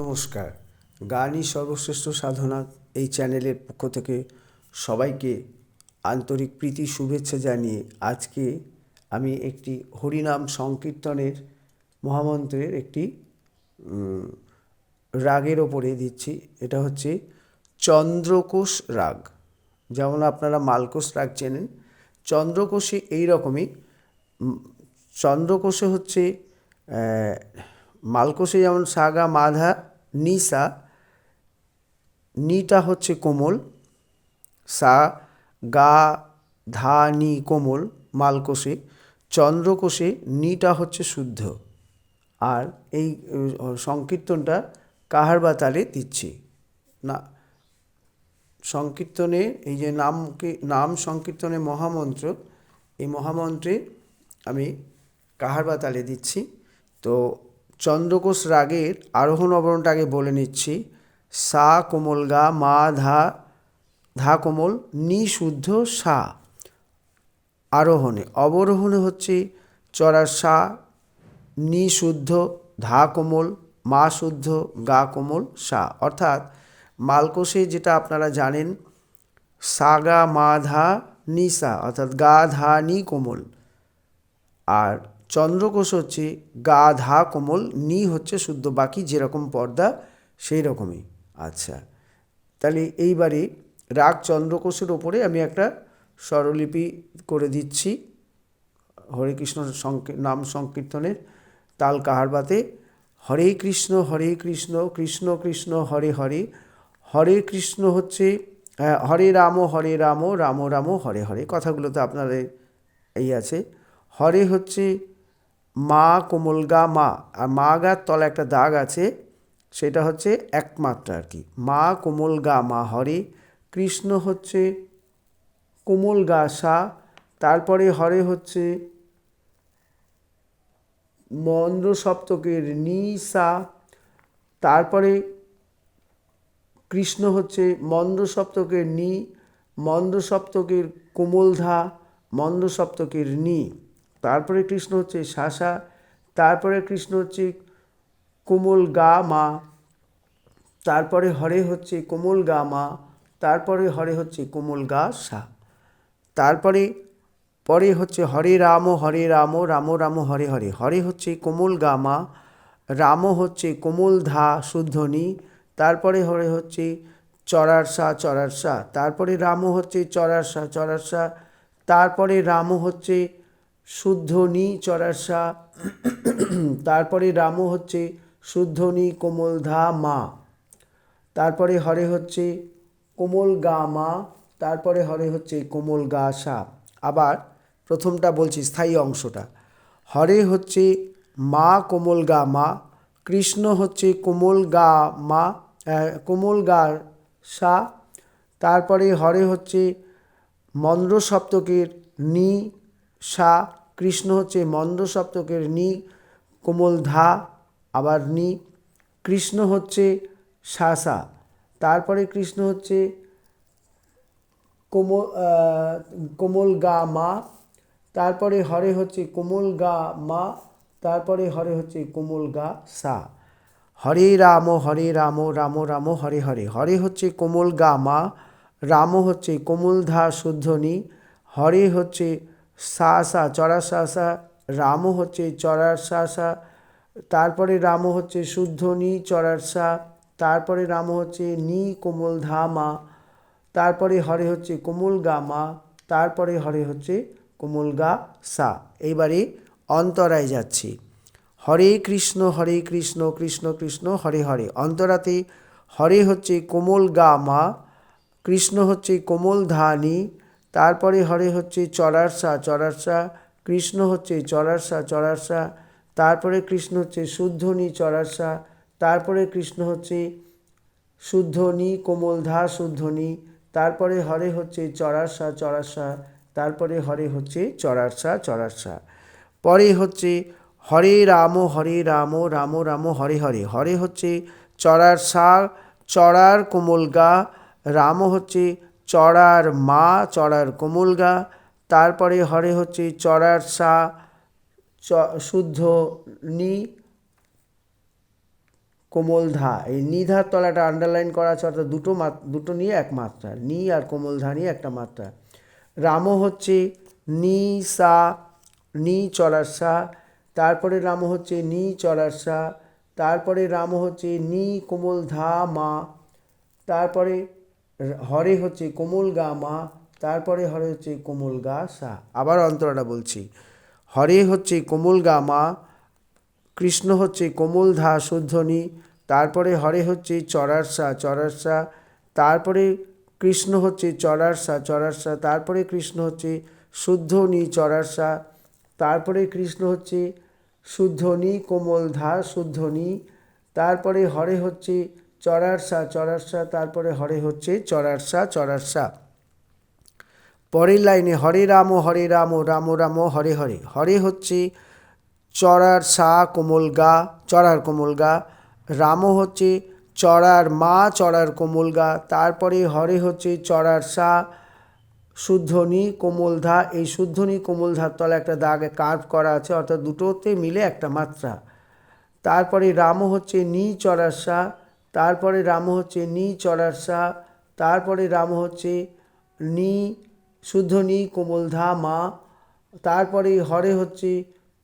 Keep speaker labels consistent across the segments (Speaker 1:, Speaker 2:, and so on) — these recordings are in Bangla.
Speaker 1: নমস্কার গানই সর্বশ্রেষ্ঠ সাধনা এই চ্যানেলের পক্ষ থেকে সবাইকে আন্তরিক প্রীতি শুভেচ্ছা জানিয়ে আজকে আমি একটি হরিনাম সংকীর্তনের মহামন্ত্রের একটি রাগের ওপরে দিচ্ছি এটা হচ্ছে চন্দ্রকোষ রাগ যেমন আপনারা মালকোষ রাগ চেনেন চন্দ্রকোষে এই রকমই চন্দ্রকোষে হচ্ছে মালকোষে যেমন সাগা মাধা নিসা নিটা হচ্ছে কোমল সা গা ধা নি কোমল মালকোষে চন্দ্রকোষে নিটা হচ্ছে শুদ্ধ আর এই সংকীর্তনটা কাহার বা তালে দিচ্ছি না সংকীর্তনে এই যে নামকে নাম সংকীর্তনে মহামন্ত্র এই মহামন্ত্রে আমি কাহার বা তালে দিচ্ছি তো চন্দ্রকোষ রাগের আরোহণ অবরণটা আগে বলে নিচ্ছি সা কোমল গা মা ধা ধা কোমল নিশুদ্ধ সা আরোহণে অবরোহণে হচ্ছে চড়া সা নিশুদ্ধ ধা কোমল মা শুদ্ধ গা কোমল সা অর্থাৎ মালকোষে যেটা আপনারা জানেন সা গা মা ধা নিসা অর্থাৎ গা ধা নি কোমল আর চন্দ্রকোষ হচ্ছে গা ধা কোমল নি হচ্ছে শুদ্ধ বাকি যেরকম পর্দা সেই রকমই আচ্ছা তাহলে এইবারে রাগ চন্দ্রকোষের ওপরে আমি একটা স্বরলিপি করে দিচ্ছি হরে কৃষ্ণ নাম সংকীর্তনের তাল কাহারবাতে হরে কৃষ্ণ হরে কৃষ্ণ কৃষ্ণ কৃষ্ণ হরে হরে হরে কৃষ্ণ হচ্ছে হরে রাম হরে রাম রাম রাম হরে হরে কথাগুলো তো আপনাদের এই আছে হরে হচ্ছে মা কোমলগা মা আর মা গার তলে একটা দাগ আছে সেটা হচ্ছে একমাত্রা আর কি মা কোমলগা মা হরে কৃষ্ণ হচ্ছে কোমলগা সা তারপরে হরে হচ্ছে মন্দ্র সপ্তকের নি সা তারপরে কৃষ্ণ হচ্ছে মন্দ্র সপ্তকের নি মন্দ্র সপ্তকের কোমলধা মন্দ্র সপ্তকের নি তারপরে কৃষ্ণ হচ্ছে শাসা তারপরে কৃষ্ণ হচ্ছে কোমল গা মা তারপরে হরে হচ্ছে কোমল গা মা তারপরে হরে হচ্ছে কোমল গা সা তারপরে পরে হচ্ছে হরে রাম হরে রাম রাম রাম হরে হরে হরে হচ্ছে কোমল গা মা রাম হচ্ছে কোমল ধা শুদ্ধনি তারপরে হরে হচ্ছে চরারসা চরারসা তারপরে রাম হচ্ছে চরারসা চরারসা তারপরে রাম হচ্ছে শুদ্ধ নি চরাসা তারপরে রামও হচ্ছে শুদ্ধ নি কোমল ধা মা তারপরে হরে হচ্ছে কোমল গা মা তারপরে হরে হচ্ছে কোমল গা সা আবার প্রথমটা বলছি স্থায়ী অংশটা হরে হচ্ছে মা কোমল গা মা কৃষ্ণ হচ্ছে কোমল গা মা কোমল গা সা তারপরে হরে হচ্ছে মন্দ্র সপ্তকের নি সা কৃষ্ণ হচ্ছে মন্দ সপ্তকের নি কোমল ধা আবার নি কৃষ্ণ হচ্ছে সা সা তারপরে কৃষ্ণ হচ্ছে কোমল কোমল গা মা তারপরে হরে হচ্ছে কোমল গা মা তারপরে হরে হচ্ছে কোমল গা সা হরে রাম হরে রাম রাম রাম হরে হরে হরে হচ্ছে কোমল গা মা রাম হচ্ছে কোমল ধা শুদ্ধনি হরে হচ্ছে সাসা সা রামও হচ্ছে সা তারপরে রামও হচ্ছে শুদ্ধ নি সা তারপরে রাম হচ্ছে নি কোমল ধামা তারপরে হরে হচ্ছে কোমল গামা তারপরে হরে হচ্ছে কোমল গা সা এইবারে অন্তরায় যাচ্ছি হরে কৃষ্ণ হরে কৃষ্ণ কৃষ্ণ কৃষ্ণ হরে হরে অন্তরাতে হরে হচ্ছে কোমল গা মা কৃষ্ণ হচ্ছে কোমল ধানি তারপরে হরে হচ্ছে চরারসা চরারসা কৃষ্ণ হচ্ছে চরারসা চরারসা তারপরে কৃষ্ণ হচ্ছে শুদ্ধনি চরারসা তারপরে কৃষ্ণ হচ্ছে শুদ্ধনি কোমলধা শুদ্ধনি তারপরে হরে হচ্ছে চরারসা চরারসা তারপরে হরে হচ্ছে চরারসা চরারসা পরে হচ্ছে হরে রাম হরে রাম রাম রাম হরে হরে হরে হচ্ছে চরার সা চরার গা রাম হচ্ছে চড়ার মা চড়ার কোমলগা তারপরে হরে হচ্ছে চড়ার সা চ শুদ্ধ নি কোমল ধা এই নিধার তলাটা আন্ডারলাইন করা আছে অর্থাৎ দুটো দুটো নিয়ে এক মাত্রা নি আর কোমল ধা নিয়ে একটা মাত্রা রামও হচ্ছে নি সা নি চড়ার সা তারপরে রাম হচ্ছে নি চড়ার সা তারপরে রাম হচ্ছে নি কোমল ধা মা তারপরে হরে হচ্ছে কোমল গা মা তারপরে হরে হচ্ছে কোমল গা সা আবার অন্তরাটা বলছি হরে হচ্ছে কোমল গা মা কৃষ্ণ হচ্ছে কোমল ধা শুদ্ধনি তারপরে হরে হচ্ছে চরারসা চরারসা তারপরে কৃষ্ণ হচ্ছে চরারসা চরারসা তারপরে কৃষ্ণ হচ্ছে শুদ্ধনি চরারসা তারপরে কৃষ্ণ হচ্ছে শুদ্ধনি কোমল ধা শুদ্ধনি তারপরে হরে হচ্ছে চড়ারসা চড়ারসা তারপরে হরে হচ্ছে চড়ারসা চড়ারসা পরের লাইনে হরে রাম হরে রাম রাম রাম হরে হরে হরে হচ্ছে চড়ার সা কোমল গা চড়ার কোমল গা রাম হচ্ছে চড়ার মা চড়ার কোমল গা তারপরে হরে হচ্ছে চড়ার সা শুদ্ধনি কোমলধা এই শুদ্ধনি কোমলধার তলে একটা দাগে কার্ভ করা আছে অর্থাৎ দুটোতে মিলে একটা মাত্রা তারপরে রাম হচ্ছে নি চড়ার সা তারপরে রাম হচ্ছে নি চড়ারসা তারপরে রাম হচ্ছে নি শুদ্ধ নি কোমল ধা মা তারপরে হরে হচ্ছে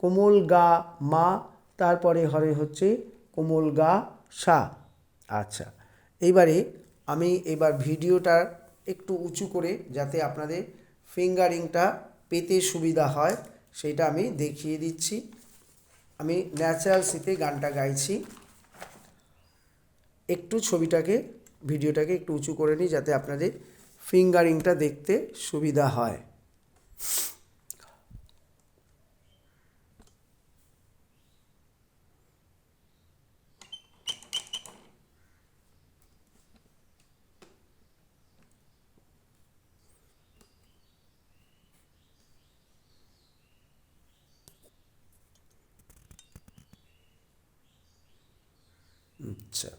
Speaker 1: কোমল গা মা তারপরে হরে হচ্ছে কোমল গা সা আচ্ছা এইবারে আমি এবার ভিডিওটা একটু উঁচু করে যাতে আপনাদের ফিঙ্গারিংটা পেতে সুবিধা হয় সেটা আমি দেখিয়ে দিচ্ছি আমি ন্যাচারাল সিতে গানটা গাইছি একটু ছবিটাকে ভিডিওটাকে একটু উঁচু করে নিই যাতে আপনাদের ফিঙ্গারিংটা দেখতে সুবিধা হয় আচ্ছা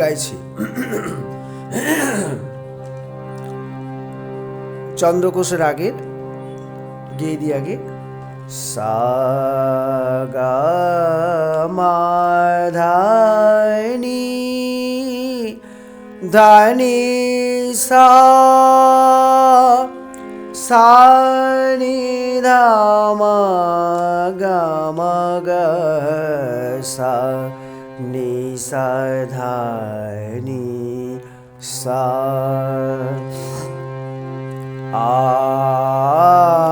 Speaker 1: গাইছি চন্দ্রকোষের আগে গেয়ে দিয়ে আগে সা গা মা ধানি ধানি সা সা গা মা গা সা सा आ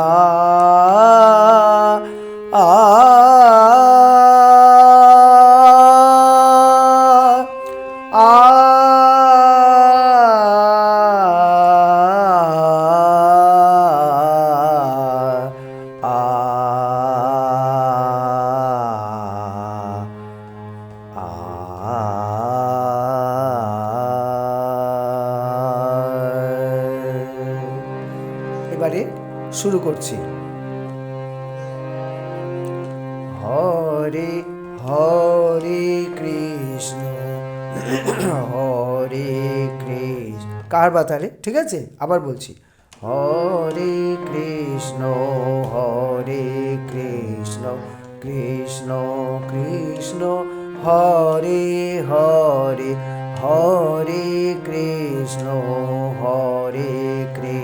Speaker 1: শুরু করছি হরে হরে কৃষ্ণ হরে কৃষ্ণ কারবা তাহলে ঠিক আছে আবার বলছি হরে কৃষ্ণ হরে কৃষ্ণ কৃষ্ণ কৃষ্ণ হরে হরে হরে কৃষ্ণ হরে কৃষ্ণ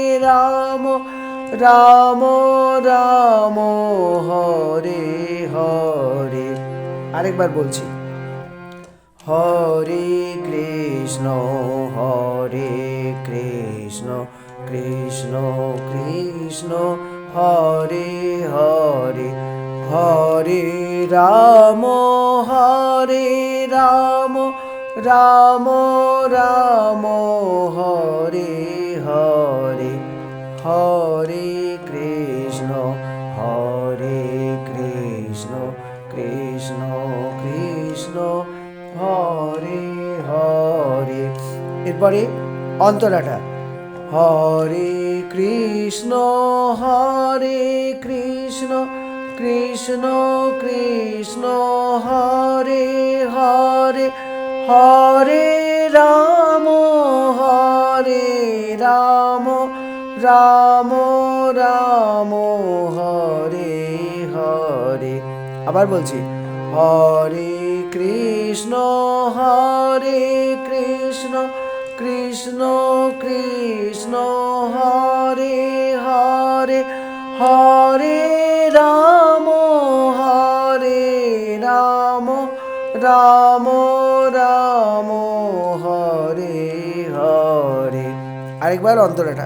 Speaker 1: রাম রাম রাম হরে হরে আরেকবার বলছি হরে কৃষ্ণ হরে কৃষ্ণ কৃষ্ণ কৃষ্ণ হরে হরে হরে রাম হরে রাম রাম রাম হরে হরে কৃষ্ণ হরে কৃষ্ণ কৃষ্ণ কৃষ্ণ হরে হরে এরপরে অন্তরাটা হরে কৃষ্ণ হরে কৃষ্ণ কৃষ্ণ কৃষ্ণ হরে হরে হরে রাম হরে রাম রাম রাম হরে হরে আবার বলছি হরে কৃষ্ণ হরে কৃষ্ণ কৃষ্ণ কৃষ্ণ হরে হরে হরে রাম হরে রাম রাম রাম হরে হরে আরেকবার অন্তরাটা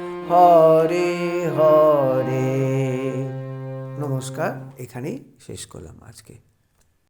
Speaker 1: হরে হরে নমস্কার এখানেই শেষ করলাম আজকে